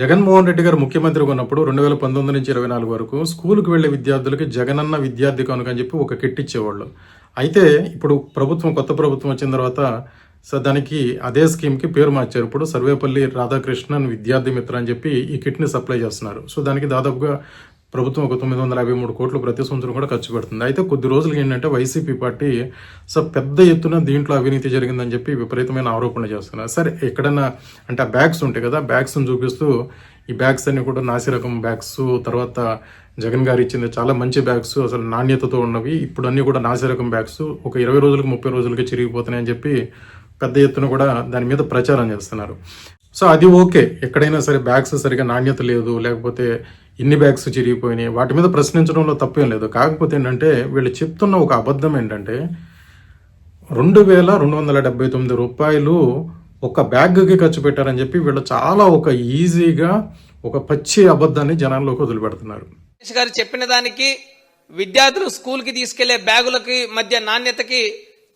జగన్మోహన్ రెడ్డి గారు ముఖ్యమంత్రిగా ఉన్నప్పుడు రెండు వేల పంతొమ్మిది నుంచి ఇరవై నాలుగు వరకు స్కూల్కి వెళ్ళే విద్యార్థులకి జగనన్న విద్యార్థి కనుక అని చెప్పి ఒక కిట్ ఇచ్చేవాళ్ళు. అయితే ఇప్పుడు ప్రభుత్వం కొత్త ప్రభుత్వం వచ్చిన తర్వాత సో దానికి అదే స్కీమ్కి పేరు మార్చారు. ఇప్పుడు సర్వేపల్లి రాధాకృష్ణన్ విద్యార్థి మిత్ర అని చెప్పి ఈ కిట్ని సప్లై చేస్తున్నారు. సో దానికి దాదాపుగా ప్రభుత్వం ఒక తొమ్మిది వందల యాభై మూడు కోట్లు ప్రతి సంవత్సరం కూడా ఖర్చు పెడుతుంది. అయితే కొద్ది రోజులకి ఏంటంటే వైసీపీ పార్టీ సో పెద్ద ఎత్తున దీంట్లో అవినీతి జరిగిందని చెప్పి విపరీతమైన ఆరోపణలు చేస్తున్నారు. సరే ఎక్కడన్నా అంటే ఆ బ్యాగ్స్ ఉంటాయి కదా బ్యాగ్స్ని చూపిస్తూ ఈ బ్యాగ్స్ అన్ని కూడా నాసిరకం బ్యాగ్స్ తర్వాత జగన్ గారు ఇచ్చింది చాలా మంచి బ్యాగ్స్ అసలు నాణ్యతతో ఉన్నవి ఇప్పుడు అన్నీ కూడా నాసిరకం బ్యాగ్స్ ఒక ఇరవై రోజులకు ముప్పై రోజులకి చిరిగిపోతున్నాయని చెప్పి పెద్ద ఎత్తున కూడా దాని మీద ప్రచారం చేస్తున్నారు. సో అది ఓకే ఎక్కడైనా సరే బ్యాగ్స్ సరిగా నాణ్యత లేదు లేకపోతే ఇన్ని బ్యాగ్స్ చిరిగిపోయినాయి? వాటి మీద ప్రశ్నించడంలో తప్పేం లేదు. కాకపోతే ఏంటంటే వీళ్ళు చెప్తున్న ఒక అబద్ధం ఏంటంటే రెండు వేల రెండు వందల డెబ్బై తొమ్మిది రూపాయలు ఒక బ్యాగ్కి ఖర్చు పెట్టారని చెప్పి వీళ్ళు చాలా ఒక ఈజీగా ఒక పచ్చి అబద్ధాన్ని జనాల్లోకి వదిలిపెడుతున్నారు. గారు చెప్పిన దానికి విద్యార్థులు స్కూల్కి తీసుకెళ్ళే బ్యాగులకి మధ్య నాణ్యతకి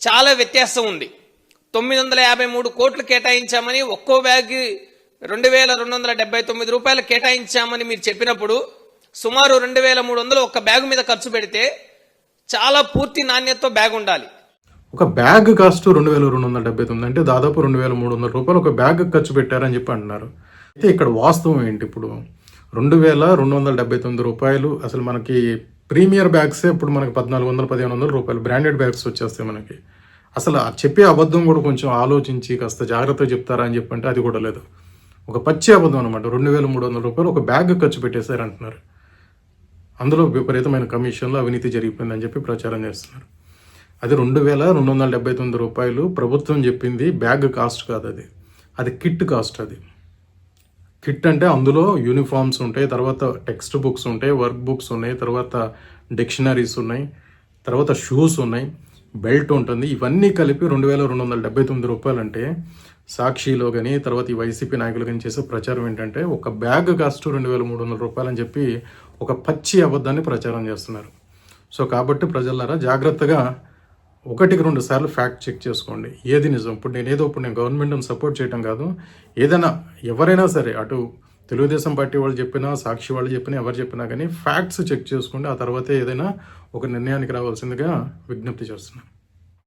చాలా వ్యత్యాసం ఉంది. తొమ్మిది వందల యాభై మూడు కోట్లు కేటాయించామని ఒక్కో బ్యాగ్ రెండు వేల రెండు వందల డెబ్బై తొమ్మిది రూపాయలు కేటాయించామని మీరు చెప్పినప్పుడు సుమారు రెండు వేల మూడు వందలు ఒక బ్యాగ్ మీద ఖర్చు పెడితే చాలా పూర్తి నాణ్యతతో బ్యాగ్ ఉండాలి. ఒక బ్యాగ్ కాస్ట్ రెండు వేల రెండు వందల డెబ్బై తొమ్మిది అంటే దాదాపు రెండు వేల మూడు వందల రూపాయలు ఒక బ్యాగ్ ఖర్చు పెట్టారని చెప్పి అంటున్నారు. అయితే ఇక్కడ వాస్తవం ఏంటి ఇప్పుడు? రెండు వేల రెండు వందల డెబ్బై తొమ్మిది రూపాయలు అసలు మనకి ప్రీమియర్ బ్యాగ్సే ఇప్పుడు మనకి పద్నాలుగు వందల పదిహేను వందల రూపాయలు బ్రాండెడ్ బ్యాగ్స్ వచ్చేస్తాయి మనకి. అసలు చెప్పే అబద్ధం కూడా కొంచెం ఆలోచించి కాస్త జాగ్రత్తగా చెప్తారా అని చెప్పంటే అది కూడా లేదు. ఒక పచ్చి అబద్ధం అనమాట రెండు వేల మూడు వందల రూపాయలు ఒక బ్యాగ్ ఖర్చు పెట్టేశారు అంటున్నారు. అందులో విపరీతమైన కమిషన్లో అవినీతి జరిగిపోయిందని చెప్పి ప్రచారం చేస్తున్నారు. అది రెండు వేల రెండు వందల డెబ్బై తొమ్మిది రూపాయలు ప్రభుత్వం చెప్పింది బ్యాగ్ కాస్ట్ కాదు అది. అది కిట్ కాస్ట్ అది. కిట్ అంటే అందులో యూనిఫామ్స్ ఉంటాయి తర్వాత టెక్స్ట్ బుక్స్ ఉంటాయి వర్క్ బుక్స్ ఉన్నాయి తర్వాత డిక్షనరీస్ ఉన్నాయి తర్వాత షూస్ ఉన్నాయి బెల్ట్ ఉంటుంది. ఇవన్నీ కలిపి రెండు వేల రెండు వందల డెబ్బై తొమ్మిది రూపాయలు అంటే సాక్షిలో కానీ తర్వాత ఈ వైసీపీ నాయకులు కానీ చేసే ప్రచారం ఏంటంటే ఒక బ్యాగ్ కాస్ట్ రెండు వేల మూడు వందల రూపాయలని చెప్పి ఒక పచ్చి అబద్ధాన్ని ప్రచారం చేస్తున్నారు. సో కాబట్టి ప్రజలారా జాగ్రత్తగా ఒకటికి రెండు సార్లు ఫ్యాక్ట్ చెక్ చేసుకోండి. ఏది నిజం? ఇప్పుడు నేను ఏదో ఇప్పుడు నేను గవర్నమెంట్ని సపోర్ట్ చేయడం కాదు. ఏదైనా ఎవరైనా సరే అటు తెలుగుదేశం పార్టీ వాళ్ళు చెప్పినా సాక్షి వాళ్ళు చెప్పినా ఎవరు చెప్పినా కానీ ఫ్యాక్ట్స్ చెక్ చేసుకోండి. ఆ తర్వాతే ఏదైనా ఒక నిర్ణయానికి రావాల్సిందిగా విజ్ఞప్తి చేస్తున్నాను.